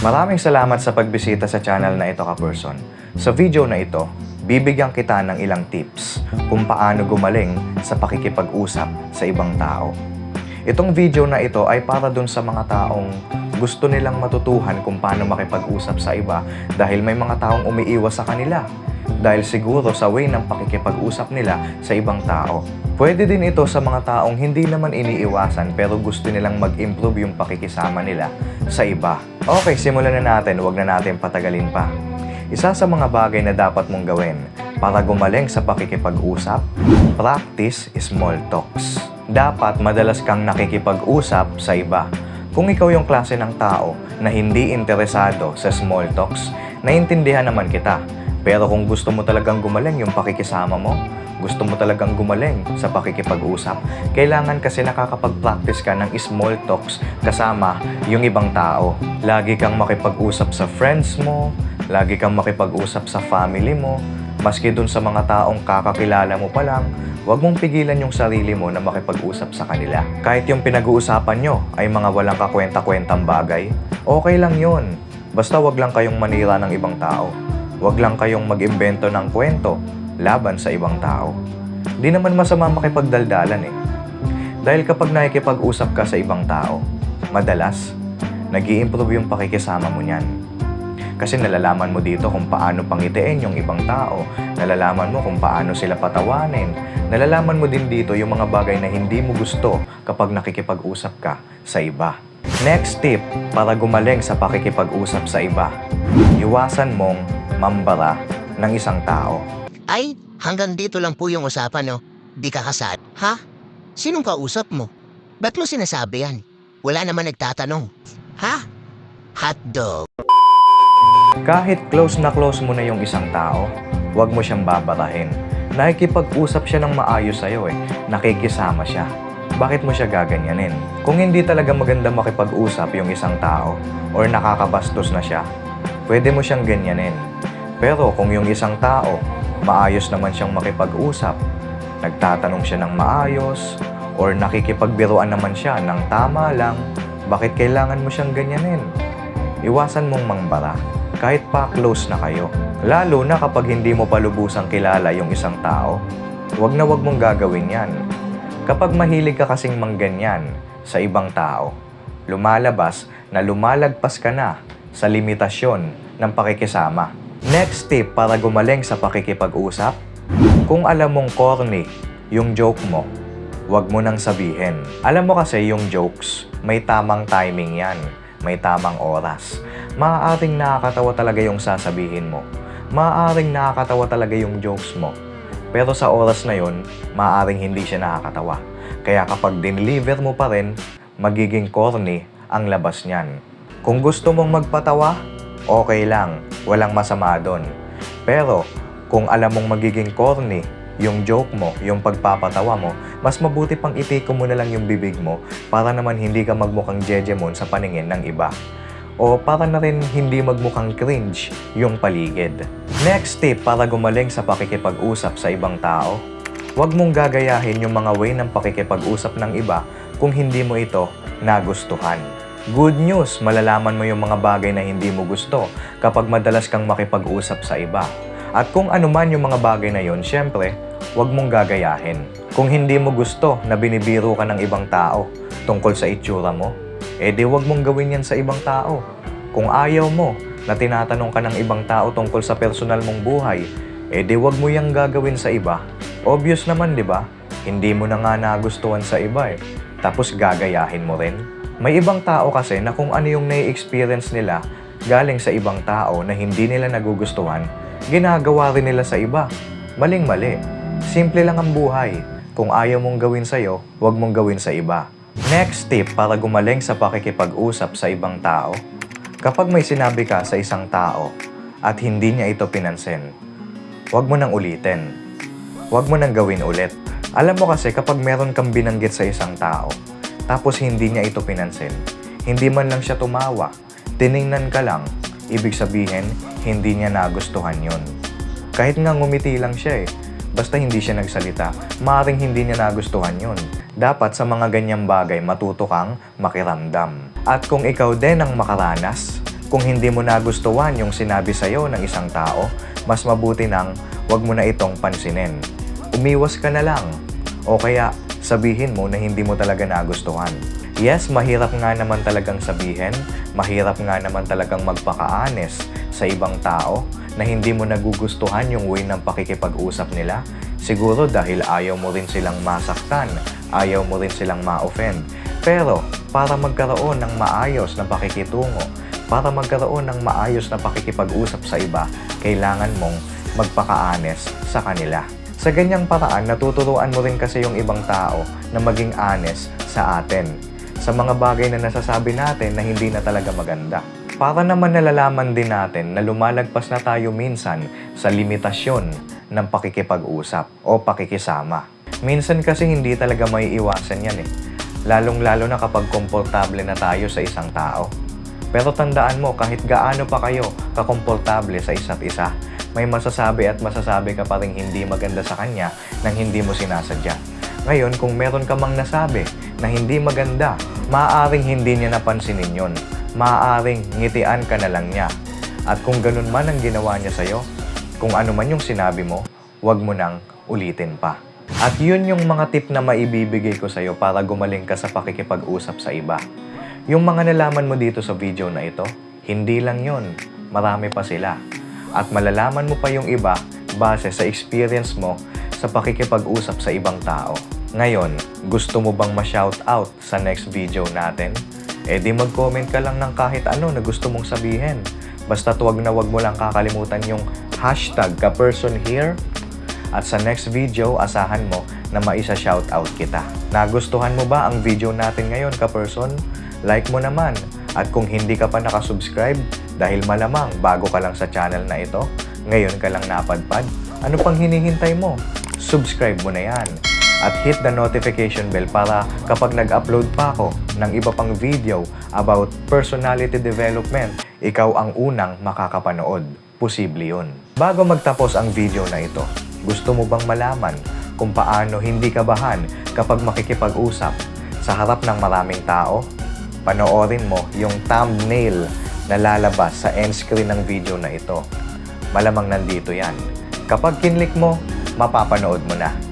Maraming salamat sa pagbisita sa channel na ito ka-person. Sa video na ito, bibigyan kita ng ilang tips kung paano gumaling sa pakikipag-usap sa ibang tao. Itong video na ito ay para dun sa mga taong gusto nilang matutuhan kung paano makipag-usap sa iba dahil may mga taong umiiwas sa kanila dahil siguro sa way ng pakikipag-usap nila sa ibang tao. Pwede din ito sa mga taong hindi naman iniiwasan pero gusto nilang mag-improve yung pakikisama nila sa iba. Okay, simulan na natin, huwag na natin patagalin pa. Isa sa mga bagay na dapat mong gawin para gumaling sa pakikipag-usap, practice small talks. Dapat madalas kang nakikipag-usap sa iba. Kung ikaw yung klase ng tao na hindi interesado sa small talks, naiintindihan naman kita. Pero kung gusto mo talagang gumaling yung pakikisama mo, gusto mo talagang gumaling sa pakikipag-usap, kailangan kasi nakakapag-practice ka ng small talks kasama yung ibang tao. Lagi kang makipag-usap sa friends mo, lagi kang makipag-usap sa family mo, maski dun sa mga taong kakakilala mo pa lang, huwag mong pigilan yung sarili mo na makipag-usap sa kanila. Kahit yung pinag-uusapan nyo ay mga walang kakwenta-kwentang bagay, okay lang yun. Basta wag lang kayong manira ng ibang tao. Wag lang kayong mag-imbento ng kwento laban sa ibang tao. Di naman masama makipagdaldalan eh. Dahil kapag nakikipag-usap ka sa ibang tao, madalas, nag improve yung pakikisama mo niyan. Kasi nalalaman mo dito kung paano pangitiin yung ibang tao, nalalaman mo kung paano sila patawanin, nalalaman mo din dito yung mga bagay na hindi mo gusto kapag nakikipag-usap ka sa iba. Next tip para gumaling sa pakikipag-usap sa iba, iwasan mong mambara ng isang tao. Ay, hanggang dito lang po yung usapan, no? Di ka kasal. Ha? Sinong kausap mo? Ba't mo sinasabi yan? Wala naman nagtatanong. Ha? Hotdog. Kahit close na close mo na yung isang tao, huwag mo siyang babarahin. Nakikipag-usap siya ng maayos sa'yo eh. Nakikisama siya. Bakit mo siya gaganyanin? Kung hindi talaga maganda makipag-usap yung isang tao or nakakabastos na siya, pwede mo siyang ganyanin. Pero kung yung isang tao, maayos naman siyang makipag-usap, nagtatanong siya ng maayos, or nakikipagbiruan naman siya ng tama lang, bakit kailangan mo siyang ganyanin? Iwasan mong mangbara kahit pa close na kayo. Lalo na kapag hindi mo pa lubusang kilala yung isang tao, wag na wag mong gagawin yan. Kapag mahilig ka kasing mangganyan sa ibang tao, lumalabas na lumalagpas ka na sa limitasyon ng pakikisama. Next tip para gumaling sa pakikipag-usap, kung alam mong corny yung joke mo, wag mo nang sabihin. Alam mo kasi yung jokes, may tamang timing yan, may tamang oras. Maaaring nakakatawa talaga yung sasabihin mo. Maaaring nakakatawa talaga yung jokes mo. Pero sa oras na yon, maaaring hindi siya nakakatawa. Kaya kapag dineliver mo pa rin, magiging corny ang labas niyan. Kung gusto mong magpatawa, okay lang, walang masama doon. Pero kung alam mong magiging corny yung joke mo, yung pagpapatawa mo, mas mabuti pang itiko mo na lang yung bibig mo para naman hindi ka magmukhang jejemon sa paningin ng iba. O para na rin hindi magmukhang cringe yung paligid. Next tip para gumaling sa pakikipag-usap sa ibang tao, huwag mong gagayahin yung mga way ng pakikipag-usap ng iba kung hindi mo ito nagustuhan. Good news, malalaman mo yung mga bagay na hindi mo gusto kapag madalas kang makipag-usap sa iba. At kung ano man yung mga bagay na yon, syempre, huwag mong gagayahin. Kung hindi mo gusto na binibiro ka ng ibang tao tungkol sa itsura mo, eh di huwag mong gawin yan sa ibang tao. Kung ayaw mo na tinatanong ka ng ibang tao tungkol sa personal mong buhay, eh di huwag mo yang gagawin sa iba. Obvious naman, di ba? Hindi mo na nga nagustuhan sa iba eh. Tapos gagayahin mo rin. May ibang tao kasi na kung ano yung nai-experience nila galing sa ibang tao na hindi nila nagugustuhan, ginagawa rin nila sa iba. Maling-mali. Simple lang ang buhay. Kung ayaw mong gawin sa'yo, huwag mong gawin sa iba. Next tip para gumaling sa pakikipag-usap sa ibang tao, kapag may sinabi ka sa isang tao at hindi niya ito pinansin, huwag mo nang ulitin. Huwag mo nang gawin ulit. Alam mo kasi kapag meron kang binanggit sa isang tao, tapos hindi niya ito pinansin, hindi man lang siya tumawa, tiningnan ka lang, ibig sabihin, hindi niya nagustuhan yun. Kahit nga ngumiti lang siya eh, basta hindi siya nagsalita, maaaring hindi niya nagustuhan yun. Dapat sa mga ganyang bagay matuto kang makiramdam. At kung ikaw din ang makaranas Kung hindi mo nagustuhan yung sinabi sa'yo ng isang tao, mas mabuti nang wag mo na itong pansinin. Umiwas ka na lang. O kaya sabihin mo na hindi mo talaga nagustuhan. Yes, mahirap nga naman talagang sabihin, mahirap nga naman talagang magpaka-honest sa ibang tao na hindi mo nagugustuhan yung way ng pakikipag-usap nila. Siguro dahil ayaw mo rin silang masaktan, ayaw mo rin silang ma-offend. Pero para magkaroon ng maayos na pakikitungo, para magkaroon ng maayos na pakikipag-usap sa iba, kailangan mong magpaka-honest sa kanila. Sa ganyang paraan, natuturuan mo rin kasi yung ibang tao na maging honest sa atin sa mga bagay na nasasabi natin na hindi na talaga maganda. Para naman nalalaman din natin na lumalagpas na tayo minsan sa limitasyon ng pakikipag-usap o pakikisama. Minsan kasi hindi talaga may iwasan yan eh. Lalong-lalo na kapag komportable na tayo sa isang tao. Pero tandaan mo, kahit gaano pa kayo kakomportable sa isa't isa, may masasabi at masasabi ka pa rin hindi maganda sa kanya nang hindi mo sinasadya. Ngayon, kung meron ka mang nasabi na hindi maganda, maaaring hindi niya napansinin yon. Maaaring ngitian ka na lang niya. At kung ganun man ang ginawa niya sa'yo, kung ano man yung sinabi mo, huwag mo nang ulitin pa. At yun yung mga tip na maibibigay ko sa'yo para gumaling ka sa pakikipag-usap sa iba. Yung mga nalaman mo dito sa video na ito, hindi lang yun. Marami pa sila. At malalaman mo pa yung iba base sa experience mo sa pakikipag-usap sa ibang tao. Ngayon, gusto mo bang ma-shout out sa next video natin? E di mag-comment ka lang ng kahit ano na gusto mong sabihin. Basta wag na wag mo lang kakalimutan yung hashtag here. At sa next video, asahan mo na maisa shoutout kita. Nagustuhan mo ba ang video natin ngayon, ka-person? Like mo naman. At kung hindi ka pa nakasubscribe, dahil malamang bago ka lang sa channel na ito, ngayon ka lang napadpad, ano pang hinihintay mo? Subscribe mo na yan. At hit the notification bell para kapag nag-upload pa ako ng iba pang video about personality development, ikaw ang unang makakapanood. Posible yun. Bago magtapos ang video na ito, gusto mo bang malaman kung paano hindi kabahan kapag makikipag-usap sa harap ng maraming tao? Panoorin mo yung thumbnail na lalabas sa end screen ng video na ito. Malamang nandito yan. Kapag kinlik mo, mapapanood mo na.